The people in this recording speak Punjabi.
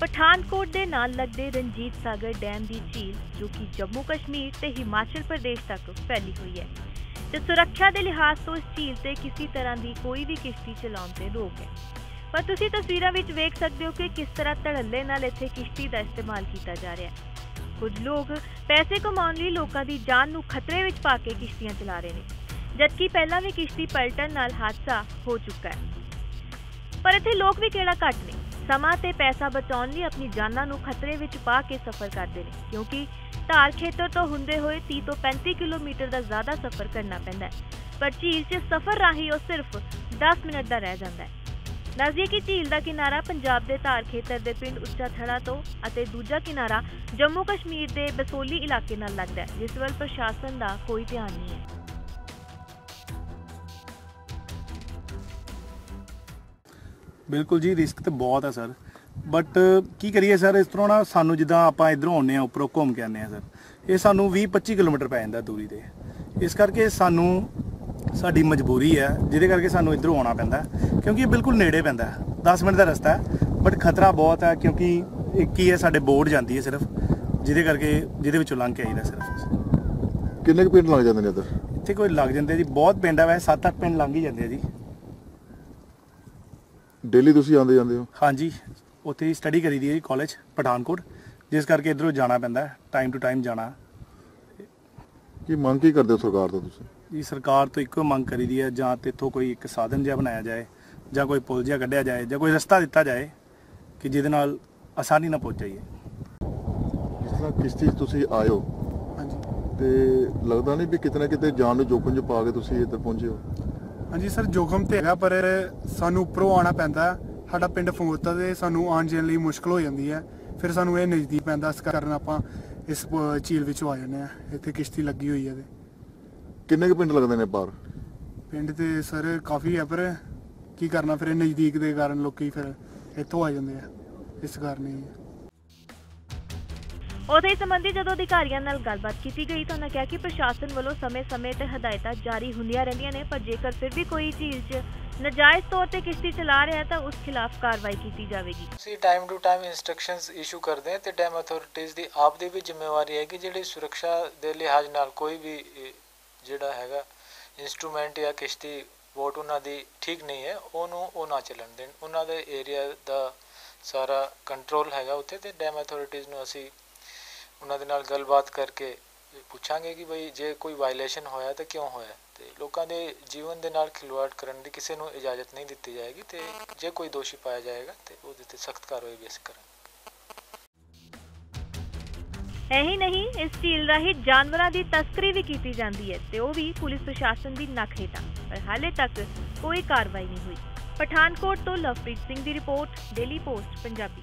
ਪਠਾਨਕੋਟ ਦੇ ਨਾਲ ਲੱਗਦੇ ਰਣਜੀਤ ਸਾਗਰ ਡੈਮ ਦੀ ਝੀਲ, ਜੋ ਕਿ ਜੰਮੂ ਕਸ਼ਮੀਰ ਤੇ ਹਿਮਾਚਲ ਪ੍ਰਦੇਸ਼ ਤੱਕ ਫੈਲੀ ਹੋਈ ਹੈ। ਤੇ ਸੁਰੱਖਿਆ ਦੇ ਲਿਹਾਜ਼ ਤੋਂ ਇਸ ਝੀਲ ਤੇ ਕਿਸੇ ਤਰ੍ਹਾਂ ਦੀ ਕੋਈ ਵੀ ਕਿਸ਼ਤੀ ਚਲਾਉਣ ਤੇ ਰੋਕ ਹੈ। ਪਰ ਤੁਸੀਂ ਤਸਵੀਰਾਂ ਵਿੱਚ ਵੇਖ ਸਕਦੇ ਹੋ ਕਿ ਕਿਸ ਤਰ੍ਹਾਂ ਧੜੱਲੇ ਨਾਲ ਇੱਥੇ ਕਿਸ਼ਤੀ ਦਾ ਇਸਤੇਮਾਲ ਕੀਤਾ ਜਾ ਰਿਹਾ ਹੈ। ਕੁਝ ਲੋਕ ਪੈਸੇ ਕਮਾਉਣ ਲਈ ਲੋਕਾਂ ਦੀ ਜਾਨ ਨੂੰ ਖਤਰੇ ਵਿੱਚ ਪਾ ਕੇ ਕਿਸ਼ਤੀਆਂ ਚਲਾ ਰਹੇ ਨੇ, ਜਦਕਿ ਪਹਿਲਾਂ ਵੀ ਕਿਸ਼ਤੀ ਪਲਟਣ ਨਾਲ ਹਾਦਸਾ ਹੋ ਚੁੱਕਾ ਹੈ। ਪਰ ਇੱਥੇ ਲੋਕ ਵੀ ਕਿਹੜਾ ਘੱਟ ਨੇ? ਸਮਾਂ ਤੇ ਪੈਸਾ ਬਚਾਉਣ ਲਈ ਆਪਣੀ ਜਾਨਾਂ ਨੂੰ ਖਤਰੇ ਵਿੱਚ ਪਾ ਕੇ ਸਫ਼ਰ ਕਰਦੇ ਨੇ, ਕਿਉਂਕਿ ਧਾਰ ਖੇਤਰ ਤੋਂ ਹੁੰਦੇ ਹੋਏ 30 ਤੋਂ 35 ਕਿਲੋਮੀਟਰ ਦਾ ਜ਼ਿਆਦਾ ਸਫ਼ਰ ਕਰਨਾ ਪੈਂਦਾ ਹੈ, ਪਰ ਝੀਲ 'ਚ ਸਫ਼ਰ ਰਾਹੀਂ ਉਹ ਸਿਰਫ 10 ਮਿੰਟ ਦਾ ਰਹਿ ਜਾਂਦਾ ਹੈ। ਦੱਸਦੀਏ ਕਿ ਝੀਲ ਦਾ ਕਿਨਾਰਾ ਪੰਜਾਬ ਦੇ ਧਾਰ ਖੇਤਰ ਦੇ ਪਿੰਡ ਉੱਚਾ ਥੜਾ ਤੋਂ ਅਤੇ ਦੂਜਾ ਕਿਨਾਰਾ ਜੰਮੂ ਕਸ਼ਮੀਰ ਦੇ ਬਸੋਲੀ ਇਲਾਕੇ ਨਾਲ ਲੱਗਦਾ ਹੈ, ਜਿਸ ਵੱਲ ਪ੍ਰਸ਼ਾਸਨ ਦਾ ਕੋਈ ਧਿਆਨ ਨਹੀਂ ਹੈ। ਬਿਲਕੁਲ ਜੀ ਰਿਸਕ ਤੇ ਬਹੁਤ ਹੈ ਸਰ। ਬਟ ਕੀ ਕਰੀਏ ਸਰ ਇਸ ਤਰ੍ਹਾਂ ਨਾ ਸਾਨੂੰ ਜਿੱਦਾਂ ਆਪਾਂ ਇਧਰੋਂ ਆਉਂਦੇ ਆ ਉੱਪਰੋਂ ਘੁੰਮ ਕੇ ਆਉਂਦੇ ਆ ਸਰ ਇਹ ਸਾਨੂੰ 20 25 ਕਿਲੋਮੀਟਰ ਪੈ ਜਾਂਦਾ ਦੂਰੀ ਤੇ। ਇਸ ਕਰਕੇ ਸਾਨੂੰ ਸਾਡੀ ਮਜਬੂਰੀ ਹੈ ਜਿਹਦੇ ਕਰਕੇ ਸਾਨੂੰ ਇਧਰੋਂ ਆਉਣਾ ਪੈਂਦਾ ਕਿਉਂਕਿ ਇਹ ਬਿਲਕੁਲ ਨੇੜੇ ਪੈਂਦਾ ਹੈ। 10 ਮਿੰਟ ਦਾ ਰਸਤਾ ਹੈ ਬਟ ਖਤਰਾ ਬਹੁਤ ਹੈ ਕਿਉਂਕਿ ਇੱਕ ਹੀ ਹੈ ਸਾਡੇ ਬੋਰਡ ਜਾਂਦੀ ਹੈ ਸਿਰਫ ਜਿਹਦੇ ਕਰਕੇ ਜਿਹਦੇ ਵਿੱਚੋਂ ਲੰਘ ਕੇ ਆਈਦਾ ਸਿਰਫ ਕਿੰਨੇ ਕੁ ਪਿੰਡ ਲੱਗ ਜਾਂਦੇ ਨੇ ਇੱਧਰ? ਇੱਥੇ ਕੋਈ ਲੱਗ ਜਾਂਦੇ ਜੀ ਬਹੁਤ ਪਿੰਡ ਆ ਵੈਸੇ 7-8 ਪਿੰਡ ਲੰਘ ਹੀ ਜਾਂਦੇ ਆ ਜੀ। ਡੇਲੀ ਤੁਸੀਂ ਆਉਂਦੇ ਜਾਂਦੇ ਹੋ? ਹਾਂਜੀ ਉੱਥੇ ਸਟੱਡੀ ਕਰੀਦੀ ਹੈ ਜੀ ਕਾਲਜ ਪਠਾਨਕੋਟ ਜਿਸ ਕਰਕੇ ਇਧਰੋਂ ਜਾਣਾ ਪੈਂਦਾ ਟਾਈਮ ਟੂ ਟਾਈਮ ਜਾਣਾ। ਕੀ ਮੰਗ ਕੀ ਕਰਦੇ ਹੋ ਸਰਕਾਰ ਤੋਂ ਤੁਸੀਂ? ਜੀ ਸਰਕਾਰ ਤੋਂ ਇੱਕੋ ਮੰਗ ਕਰੀਦੀ ਹੈ ਜਾਂ ਤੇ ਇੱਥੋਂ ਕੋਈ ਇੱਕ ਸਾਧਨ ਜਿਹਾ ਬਣਾਇਆ ਜਾਏ ਜਾਂ ਕੋਈ ਪੁਲ ਜਿਹਾ ਕੱਢਿਆ ਜਾਏ ਜਾਂ ਕੋਈ ਰਸਤਾ ਦਿੱਤਾ ਜਾਏ ਕਿ ਜਿਹਦੇ ਨਾਲ ਆਸਾਨੀ ਨਾਲ ਪਹੁੰਚ ਜਾਈਏ। ਜਿਸ ਤਰ੍ਹਾਂ ਕਿਸ਼ਤੀ 'ਚ ਤੁਸੀਂ ਆਇਓ ਹਾਂਜੀ। ਤੇ ਲੱਗਦਾ ਨਹੀਂ ਵੀ ਕਿਤੇ ਨਾ ਕਿਤੇ ਜਾਨ ਨੂੰ ਜੋਖਮ 'ਚ ਪਾ ਕੇ ਤੁਸੀਂ ਇੱਧਰ ਪਹੁੰਚੇ ਹੋ? ਹਾਂਜੀ ਸਰ ਜੋਖਮ ਤੇ ਹੈਗਾ ਪਰ ਸਾਨੂੰ ਉੱਪਰੋਂ ਆਉਣਾ ਪੈਂਦਾ। ਸਾਡਾ ਪਿੰਡ ਫੋਰਤਾ ਤੇ ਸਾਨੂੰ ਆਉਣ ਜਾਣ ਲਈ ਮੁਸ਼ਕਲ ਹੋ ਜਾਂਦੀ ਹੈ। ਫਿਰ ਸਾਨੂੰ ਇਹ ਨਜ਼ਦੀਕ ਪੈਂਦਾ ਇਸ ਕਾਰਨ ਆਪਾਂ ਇਸ ਪ- ਝੀਲ ਵਿੱਚੋਂ ਆ ਜਾਂਦੇ ਆ ਇੱਥੇ ਕਿਸ਼ਤੀ ਲੱਗੀ ਹੋਈ ਹੈ ਤੇ ਕਿੰਨੇ ਕੁ ਪਿੰਡ ਲੱਗਦੇ ਨੇ ਪਾਰ? ਪਿੰਡ ਤੇ ਸਰ ਕਾਫੀ ਹੈ ਪਰ ਕੀ ਕਰਨਾ ਫਿਰ ਇਹ ਨਜ਼ਦੀਕ ਦੇ ਕਾਰਨ ਲੋਕੀ ਫਿਰ ਇੱਥੋਂ ਆ ਜਾਂਦੇ ਆ। ਇਸ ਕਾਰਨ ਹੀ। ਉਥੇ ਇਸ ਸੰਬੰਧੀ ਜਦੋਂ ਅਧਿਕਾਰੀਆਂ ਨਾਲ ਗੱਲਬਾਤ ਕੀਤੀ ਗਈ ਤਾਂ ਉਹਨਾਂ ਕਿਹਾ ਕਿ ਪ੍ਰਸ਼ਾਸਨ ਵੱਲੋਂ ਸਮੇਂ-ਸਮੇਂ ਤੇ ਹਦਾਇਤਾਂ ਜਾਰੀ ਹੁੰਦੀਆਂ ਰਹਿੰਦੀਆਂ ਨੇ, ਪਰ ਜੇਕਰ ਫਿਰ ਵੀ ਕੋਈ ਝੀਲ 'ਚ ਨਜਾਇਜ਼ ਤੌਰ ਤੇ ਕਿਸ਼ਤੀ ਚਲਾ ਰਿਹਾ ਹੈ ਤਾਂ ਉਸ ਖਿਲਾਫ ਕਾਰਵਾਈ ਕੀਤੀ ਜਾਵੇਗੀ। ਅਸੀਂ time to time instructions issue ਕਰਦੇ ਹਾਂ ਤੇ ਡੈਮ ਅਥਾਰਟੀਜ਼ ਦੀ ਆਪ ਦੀ ਵੀ ਜ਼ਿੰਮੇਵਾਰੀ ਹੈ ਕਿ ਜਿਹੜੀ ਸੁਰੱਖਿਆ ਦੇ ਲਿਹਾਜ਼ ਨਾਲ ਕੋਈ ਵੀ ਜਿਹੜਾ ਹੈਗਾ ਇਨਸਟਰੂਮੈਂਟ ਜਾਂ ਕਿਸ਼ਤੀ ਬੋਟ ਉਹਨਾਂ ਦੀ ਠੀਕ ਨਹੀਂ ਹੈ, ਉਹਨੂੰ ਉਹ ਨਾ ਚੱਲਣ ਦੇਣ। ਉਹਨਾਂ ਦੇ ਏਰੀਆ ਦਾ ਸਾਰਾ ਕੰਟਰੋਲ ਹੈਗਾ ਉੱਥੇ ਤੇ ਡੈਮ ਅਥਾਰਟੀਜ਼ ਨੂੰ ਅਸੀਂ ਉਹਨਾਂ ਦੇ ਨਾਲ ਗੱਲਬਾਤ ਕਰਕੇ ਪੁੱਛਾਂਗੇ ਕਿ ਬਈ ਜੇ ਕੋਈ ਵਾਇਲੇਸ਼ਨ ਹੋਇਆ ਤਾਂ ਕਿਉਂ ਹੋਇਆ? ਤੇ ਲੋਕਾਂ ਦੇ ਜੀਵਨ ਦੇ ਨਾਲ ਖਿਲਵਾੜ ਕਰਨ ਦੀ ਕਿਸੇ ਨੂੰ ਇਜਾਜ਼ਤ ਨਹੀਂ ਦਿੱਤੀ ਜਾਏਗੀ ਤੇ ਜੇ ਕੋਈ ਦੋਸ਼ੀ ਪਾਇਆ ਜਾਏਗਾ ਤੇ ਉਹਦੇ ਤੇ ਸਖਤ ਕਾਰਵਾਈ ਵੀ ਅਸੀਂ ਕਰਾਂਗੇ। ਇਹੀ ਨਹੀਂ, ਇਸ ਝੀਲ ਰਾਹੀਂ ਜਾਨਵਰਾਂ ਦੀ ਤਸਕਰੀ ਵੀ ਕੀਤੀ ਜਾਂਦੀ ਹੈ ਤੇ ਉਹ ਵੀ ਪੁਲਿਸ ਪ੍ਰਸ਼ਾਸਨ ਦੀ ਨੱਕ ਹੇਠਾਂ, ਪਰ ਹਾਲੇ ਤੱਕ ਕੋਈ ਕਾਰਵਾਈ ਨਹੀਂ ਹੋਈ। ਪਠਾਨਕੋਟ ਤੋਂ ਲਵਪ੍ਰੀਤ ਸਿੰਘ ਦੀ ਰਿਪੋਰਟ, ਡੇਲੀ ਪੋਸਟ, ਪੰਜਾਬੀ।